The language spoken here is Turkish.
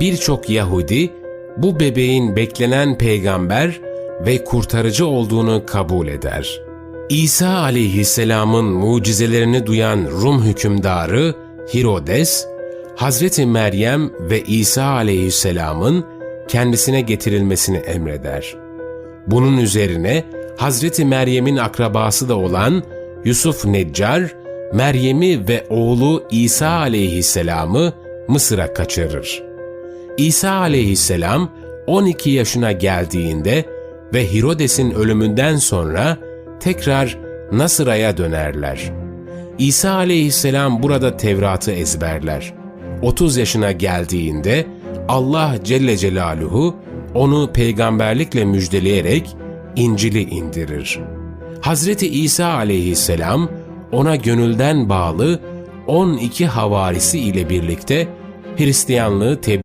birçok Yahudi bu bebeğin beklenen peygamber ve kurtarıcı olduğunu kabul eder. İsa aleyhisselamın mucizelerini duyan Rum hükümdarı Hirodes, Hazreti Meryem ve İsa aleyhisselamın kendisine getirilmesini emreder. Bunun üzerine Hazreti Meryem'in akrabası da olan Yusuf Neccar, Meryem'i ve oğlu İsa aleyhisselamı Mısır'a kaçırır. İsa aleyhisselam 12 yaşına geldiğinde ve Hirodes'in ölümünden sonra tekrar Nasıra'ya dönerler. İsa aleyhisselam burada Tevrat'ı ezberler. 30 yaşına geldiğinde Allah Celle Celaluhu onu peygamberlikle müjdeleyerek İncil'i indirir. Hazreti İsa aleyhisselam ona gönülden bağlı 12 havarisi ile birlikte Hristiyanlığı tebliğ